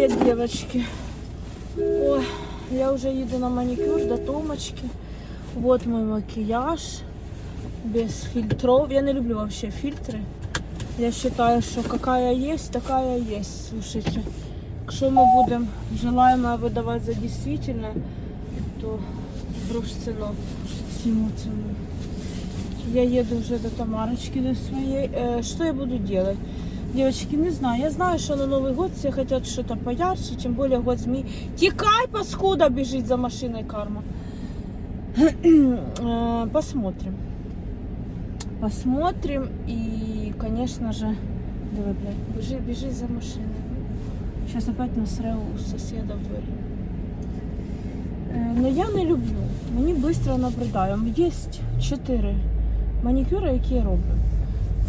Привет, девочки. Ой, я уже еду на маникюр до Томочки. Вот мой макияж. Без фильтров. Я не люблю вообще фильтры. Я считаю, что какая есть, такая есть. Слушайте, якщо ми будемо желаємо видавати за дійсне, то грош всему цьому. Я еду уже до Тамарочки, до своей. Э, что я буду делать? Девочки, не знаю. Я знаю, что на Новый год все хотят что-то поярче, тем более год змей. Текай, паскуда, бежит за машиной карма. Э, Посмотрим. Посмотрим и, конечно же, давай, блядь, бежи, бежи за машиной. Сейчас опять насрал у соседа в дворі. Е, Ну я не люблю. Мені швидко набридає. Є чотири манікюри, які я роблю.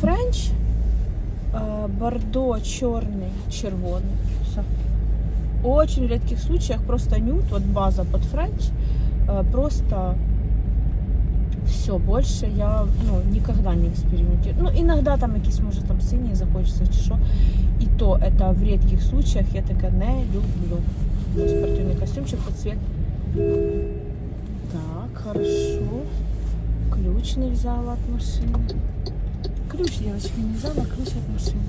Френч, е, бордо, чорний, червоний. Все. Очень редких случаях просто нюд, вот база под френч, э, просто все, больше я ну, никогда не экспериментирую. Ну, иногда там якісь, може, там синие захочется, чи що. І то это в редких случаях я таке не люблю. Спортивный костюмчик под цвет. Так, хорошо. Ключ не взяла от машины. Ключ, девочки, не взяла, ключ от машины.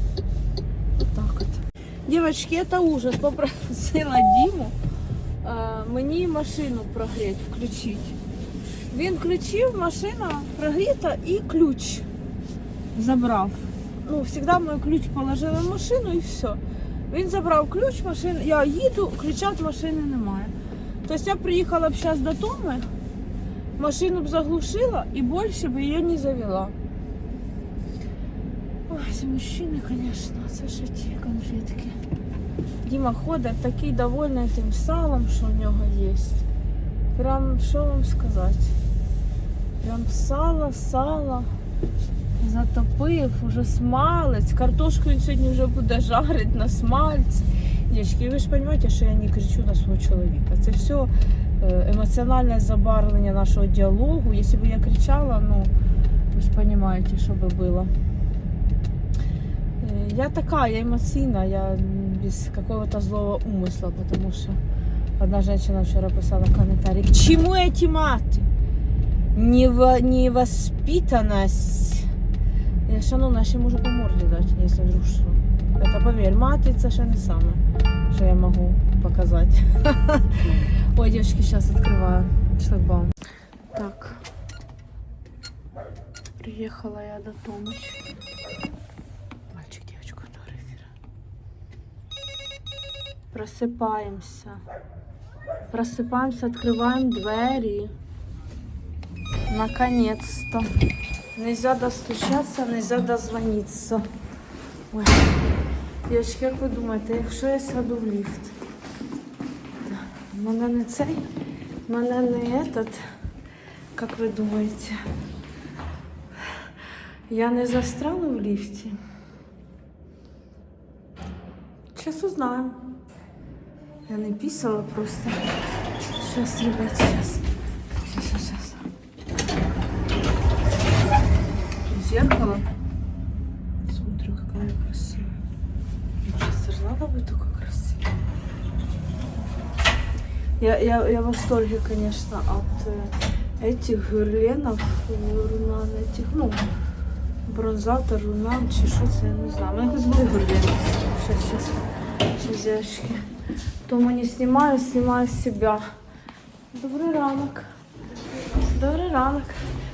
Вот так вот. Девочки, это ужас. Попросила Діму е, мені машину прогріти, включити. Він включив, машина прогріта і ключ забрав. Ну, завжди мій ключ положили в машину і все. Він забрав ключ, машини. Я їду, ключа від машини немає. Тобто я приїхала б зараз до Томи, машину б заглушила і більше б її не завела. Ой, мужчини, звісно, це конфетки. Діма ходить такий довольний тим салом, що у нього є. Прям, що вам сказати? Прям сало, сало. Затопив, уже смалець. Картошку він сьогодні вже буде жарити на смальці. Дівчатки, ви ж розумієте, що я не кричу на свого чоловіка. Це все емоціональне забарвлення нашого діалогу. Якщо б я кричала, ну, ви ж розумієте, що би було. Я такая, я эмоциональна, я без какого-то злого умысла, потому что одна женщина вчера писала в комментарии, к чему эти маты? Нево- Невоспитанность. Я шановна, ще можу по морді дати, якщо вдруг що. Это поверь, мати це ще не саме, що я можу показати. Ой, девочки, сейчас открываю шлагбаум. Так. Приехала я до Томочки. Просыпаемся. Просыпаемся, открываем двери. Наконец-то. Нельзя достучаться, нельзя дозвониться. Ой. Девочки, як ви думаєте, якщо я сяду в ліфт? В мене не цей, в мене не этот, як ви думаєте? Я не застряну в лифте. Сейчас узнаем. Я не писала просто. Сейчас, ребят, сейчас. Сейчас, сейчас, сейчас. Зеркало. Смотрю, какая я красивая. Боже, сожрала бы такой красивой. Я, я, я в восторге, конечно, от э, этих гирленов, рунан, этих, ну, бронзатор, рунан, чи що це, я не знаю. Мене якось були гирлени. Сейчас, сейчас, сейчас, девочки. Тому не снимаю, снимаю себя. Добрый ранок. Добрый ранок.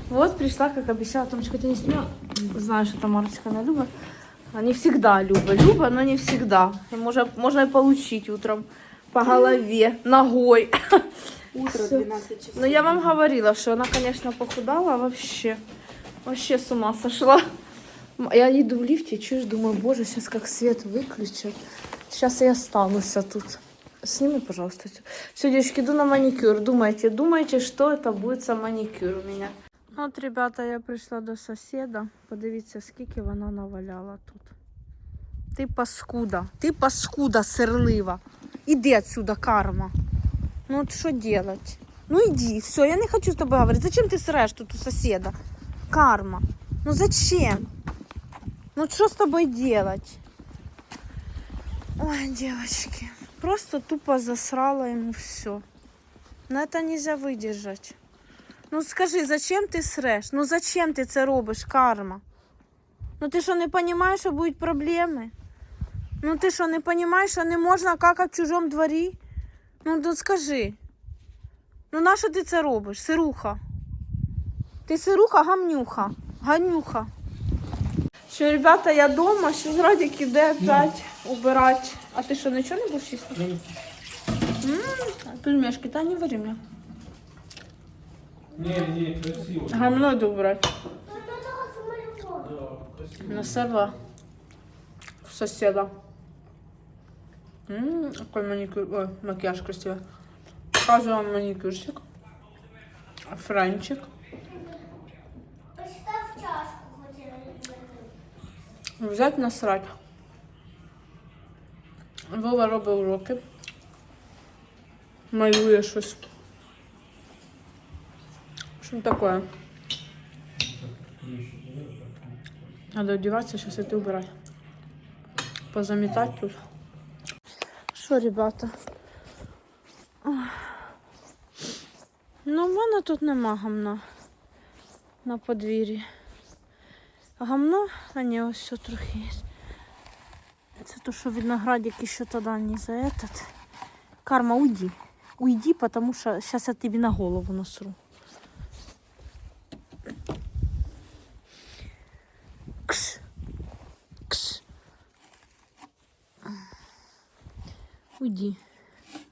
Вот пришла, как обещала, Томочка, ты не снимала? Знаю, что Тамарочка она любит. Они всегда любят. Люба, но не всегда. И можно, можно и получить утром по голове, ногой. Утро Всё. 12 часов. Но я вам говорила, что она, конечно, похудала вообще. Вообще с ума сошла. М, Я иду в лифте, чуешь, думаю, боже, сейчас как свет выключат. Сейчас я останусь тут. Сними, пожалуйста. Все, девочки, иду на маникюр. Думайте, думайте, что это будет за маникюр у меня. От, ребята, я прийшла до сусіда. Подивіться, скільки вона наваляла тут. Ти паскуда, ти паскуда сирлива. Іди отсюда, карма. Ну от що делать? Ну иди, все, я не хочу с тобой говорить. Зачем ты срешь тут у соседа? Карма. Ну зачем? Ну что с тобой делать? Ой, девочки, просто тупо засрала ему все. На это нельзя выдержать. Ну скажи, зачем ти среш? Ну зачем ти це робиш, карма? Ну ти що не розумієш, що будуть проблеми? Ну ти що не розумієш, що не можна какати в чужому дворі? Ну то скажи. Ну нащо ти це робиш? Сируха. Ти сируха, гамнюха. Ганюха. Що, ребята, я дома, що Радик іде опять убирати. А ти що, нічого не будеш їсти? М, Пельмешки, та не вари мене. Не, не, красиво. Гамно йду красиво. На сова. У соседа. Ммм, какой маникюр, ой, макияж красивый. Показываю вам маникюрчик. Франчик. Взять насрать. Вова робить уроки. Малює щось. Що таке? Надо одеваться, сейчас это убирать. Позаметать тут. Що, ребята? Ну, в мене тут нема гамна на подвір'ї. Гамно, а не ось все трохи є. Це то, що виноградик ще тоді не за этот. Карма, уйди. Уйди, потому що зараз я тобі на голову насру. Кш. Кш. Уйди.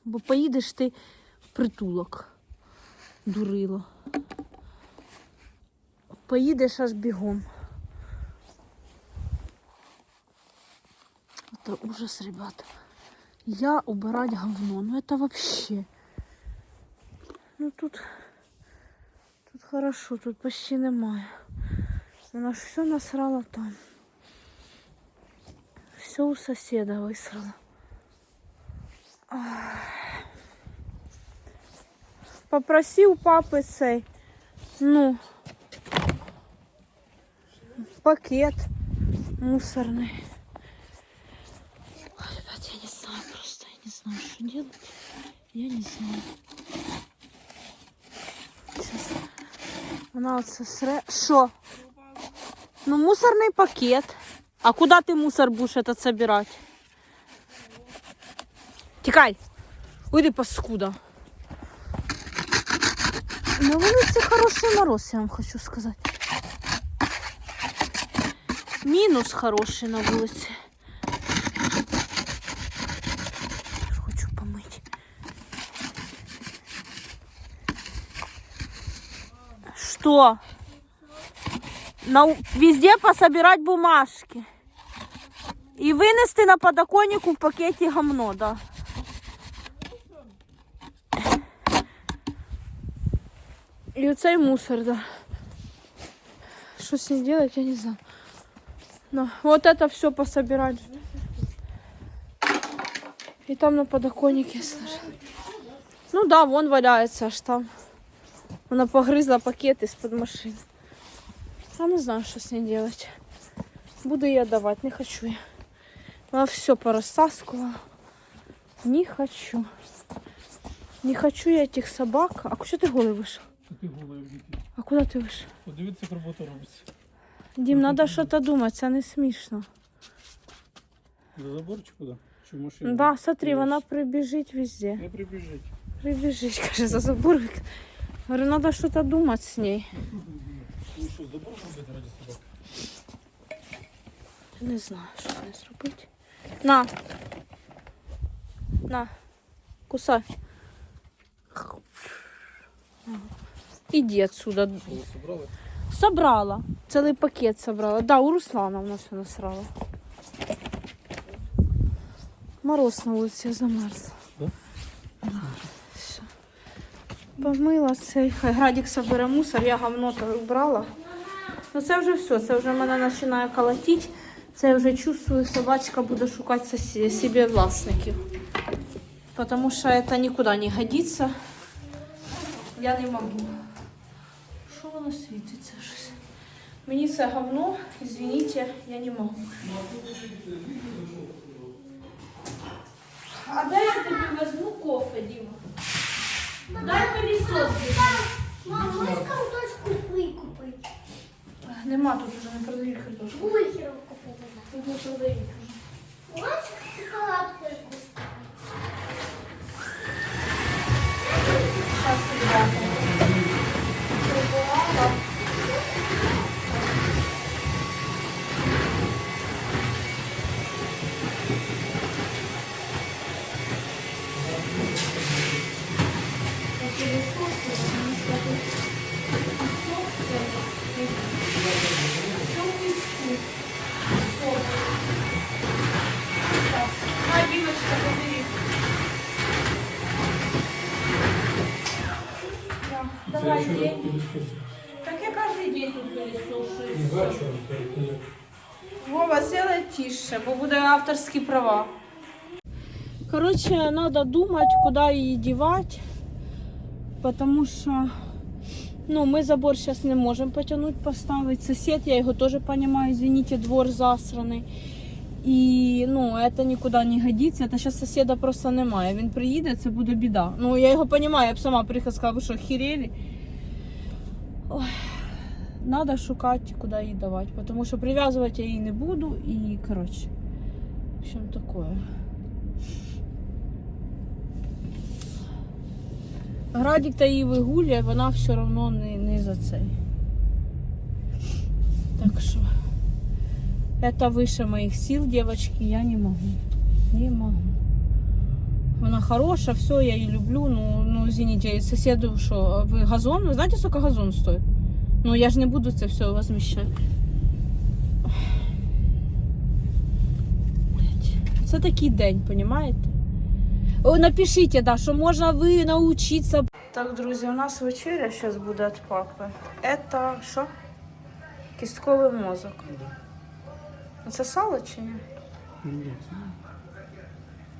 Бо поїдеш ти в притулок. Дурило. Поїдеш аж бігом. Это ужас, ребята. Я убирать говно. Ну это вообще. Ну тут. Тут хорошо, тут почти немає. Вона ж все насрала там. Все у соседа висрала. Ах. Попроси у папи цей. Ну. Пакет мусорный. Ой, ребят, я не знаю просто, я не знаю, что делать. Я не знаю. Сейчас. Вона оце сре. Що? Ну, мусорний пакет. А куди ти мусор будеш этот собирать? Тікай! Уйди паскуда. На вулиці хороший мороз, я вам хочу сказати. Мінус хороший на вулиці. Что? На, везде пособирать бумажки. И вынести на подоконнику в пакете гамно, да. И оцей мусор, да. Что с ним делать, я не знаю. Но вот это все пособирать. И там на подоконнике сложила. Ну да, вон валяется аж там. Вона погрызла пакет из-под машины. Я не знаю, что с ней делать. Буду її отдавать, не хочу я. Вона все порастаскивала. Не хочу. Не хочу я этих собак. А что ты голый вышел? Ти голою діти. А куда ты вышел? Подивіться, як робота робиться. Дім, надо что-то думать, це не смішно. За заборчику, да? Чи в машину? Да, смотри, Ось. вона прибіжить везде. Не прибіжить. Прибіжить, каже, за забор. Говорю, надо что-то думать с ней. Ну що, забор робити раді собак? Не знаю, що з нею зробити. На. На. Кусай. Іди отсюда. Що ви собрали? Собрала. Цілий пакет собрала. Да, у Руслана вона все насрала. Мороз на вулиці, я замерзла. Да? Да. Помила цей. Хай Градік собере мусор, я говно то вбрала. Ну це вже все, це вже мене починає колотити. Це я вже чувствую, собачка буде шукати собі власників. Потому що це нікуди не годиться. Я не можу. Що воно світиться? Мені це говно, извините, я не можу. А дай я тобі візьму кофе, Діма. Дай пилісос. Мам, можеш картошку викупити? Нема тут уже не продають картошку. Бургеров купити. Тут не продають. Можеш Да. Давай день. Так я каждый день тут пылесошу. Вова, сделай тише, бо буде авторські права. Короче, надо думать, куда її девать, потому что ну, мы забор сейчас не можем потянуть, поставить. Сосед, я его тоже понимаю, извините, двор засраний. І ну, это никуда не годится. Это сейчас соседа просто немає. Він приїде, це буде біда. Ну, я його розумію, я б сама приїхала, сказала, ви що, хірели? Ой, надо шукати, куди її давати, тому що прив'язувати я її не буду і, коротше, в общем, такое. Градік та її вигулює, вона все одно не, не за цей. Так що. Это выше моих сил, девочки, я не могу. Не могу. Она хорошая, все, я ее люблю, ну, ну извините, соседу что, вы газон, вы знаете, сколько газон стоит? Ну, я же не буду это все возмещать. Блядь. Це такий день, понимаете? О, напишіть, да, що можна ви навчитися. Так, друзі, у нас вечеря зараз буде від папи. Это що? Кістковий мозок. Це сало чи ні? Воно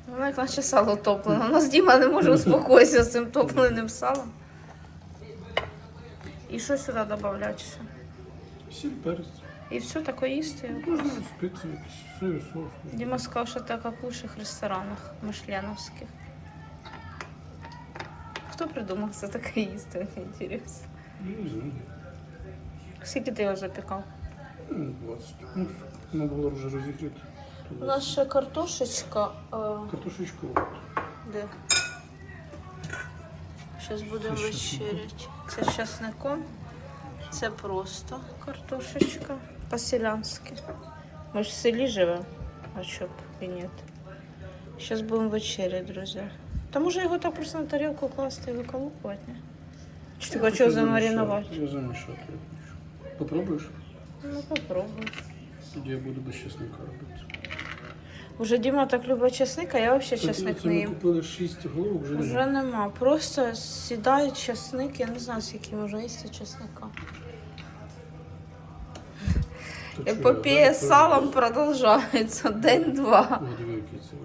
як наче сало топлене. У нас Діма не може успокоїтися з цим топленим салом. І що сюди додати ще? Сіль, перець. І все таке їсти. Можна якісь соєвий соус. Діма сказав, що так як в інших ресторанах мишленовських. Хто придумав це таке їсти? Мені інтересно. Ну, Не знаю. Скільки ти його запікав? Ну, 20. Ну, треба було вже розігріти. У нас ще картошечка. е, Картошечку. Де? Зараз будемо вечерять. Це з часником. Це просто картошечка по-селянськи. Ми ж в селі живемо, а що б і ні. Зараз будемо вечеряти, друзі. Та може його так просто на тарілку класти і виколупувати, ні? Чи ти хочеш замаринувати? Я замішати. Попробуєш? Ну, попробуй. Я буду без чесника робити. Уже Діма так любить чесник, а я взагалі чесник не їм. купили 6 головок, вже Вже нема. Просто сідає чесник, я не знаю, скільки можна їсти чесника. Чого, Епопея з салом продовжується день-два. О, диви, який це.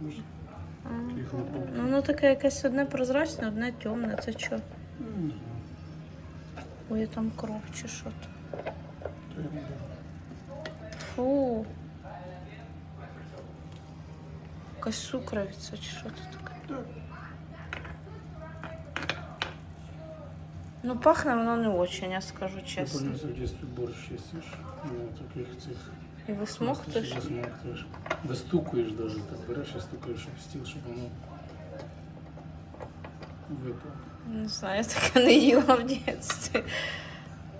Може, їх не було. Ну, воно таке якесь одне прозрачне, одне темне. Це що? Ой, там кров чи що то. То я не знаю. Фу. Якась сукровиця чи що то таке. Ну, пахне воно не очень, я скажу чесно. пам'ятаю, в дитинстві борщ їсиш, ну, таких цих. І ви смоктаєш? Засмоктуєш. Достукуєш даже, так береш і стукаєш об стіл, щоб воно випало. Не знаю, я таке не їла в дитинстві.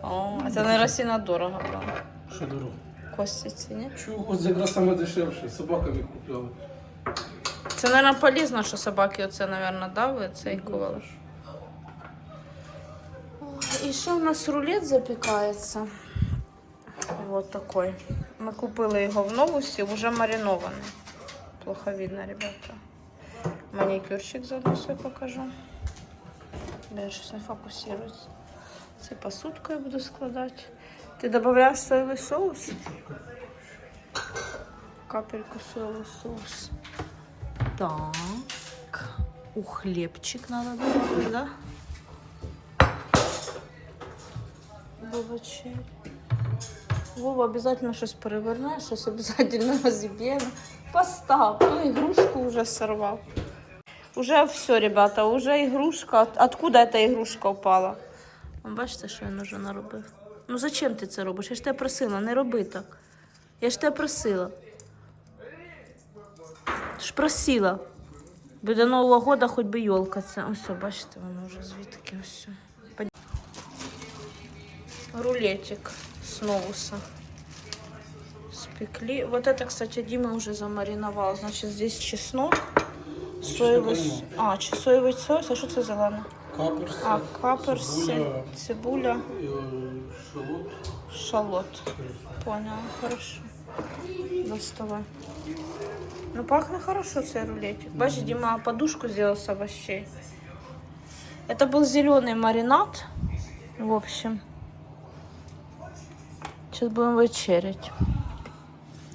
О, а це, мабуть, сіна дорого, правда? Що дорого? Костіці, ні? Чого? Ось якраз саме дешевше, собаками купляли. Це, мабуть, полезно, що собаки оце, мабуть, дали, цей ковалиш. І ще у нас рулет запікається. Вот такой. Ми купили його в новусі, вже маринований. Плохо видно, ребята. Маникюрчик заодно свой покажу. Да, щось не фокусується. Це посудку я буду складати. Ти додаєш соєвий соус? Капельку соєвого соусу. Так. У хлебчик надо добавить, да? Бубачей. Вова обязательно щось переверне, щось обязательно розіб'є. Постав, ту ігрушку вже сорвав. Уже все, ребята, уже ігрушка. От- Откуда ця ігрушка впала? Бачите, що він уже наробив? Ну зачем ти це робиш? Я ж тебе просила, не роби так. Я ж тебе просила. Ж просила. Бо до Нового года хоч би йолка це. Ось, бачите, воно вже звідки ось. Рулетик с новуса. Спекли. Вот это, кстати, Дима уже замариновал. Значит, здесь чеснок, соевый, а, соевый соус. А что это зелено? Каперси, А, каперси, цибуля, цибуля, е, шалот. шалот. Поняла, хорошо. Доставай. Ну, пахнет хорошо цей рулетик. Бачиш, Дима подушку сделал с овощей. Это был зеленый маринад. В общем. Сейчас будем вечерять.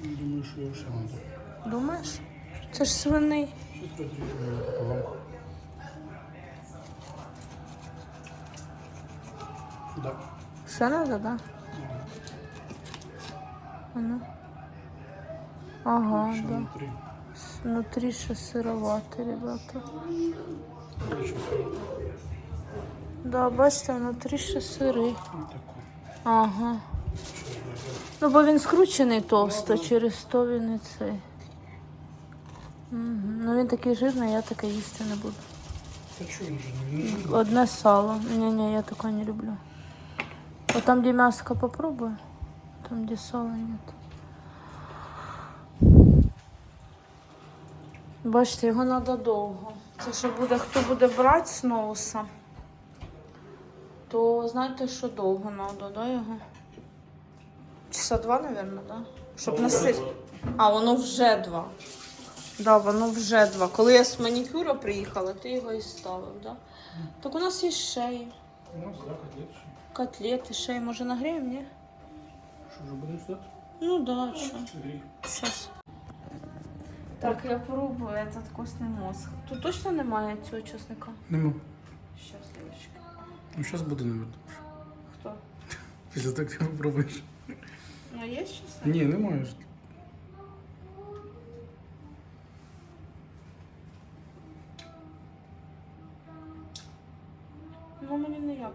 Думаю, що я ще надо. Думаєш? Це ж свиний. Щось розріжу пополам. Да. Все надо, да? А ну. Ага, Ще да. внутрі. С- Внутри ще сыровато, ребята. Сало. Да, бачите, внутрі ще сирий. Ага. Ну, бо він скручений товсто, через то він і цей. Угу. Ну він такий жирний, я таке їсти не буду. Одне сало. Ні-ні, я таке не люблю. От там, де м'яско попробую, там, де сала нет. Бачите, його треба довго. Це що буде, хто буде брати з ноуса, то знаєте, що довго треба, да, його? Часа два, мабуть, да? Щоб насити. А, воно вже два. Да, воно вже два. Коли я з манікюра приїхала, ти його і ставив, да? Так у нас є шеї, У нас да, котлетки. котлети, шеї, може нагріємо, ні? Що вже будемо ждати? Ну да, що. Грій. Так, я пробую этот костный мозг. Тут точно немає цього чесника? Нема. Щас, девочки. Ну, зараз буде, мабуть. Хто? Після того, як ти попробуєш. Ну, є чесник? Ні, немає. Ну, мені ніяк.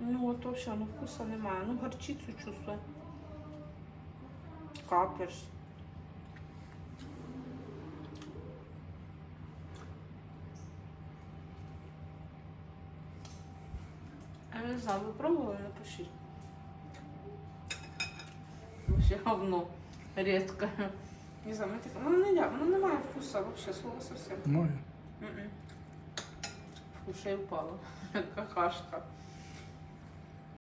Ну, от взагалі, ну вкуса немає. Ну, горчицю чувствую. Каперс. Не знаю, ви пробували, напишіть. Вообще говно. Редко. Не знаю, ми таке. Ну, не я, ну немає вкуса вообще, слова совсем. Має. Ще й впала. Какашка.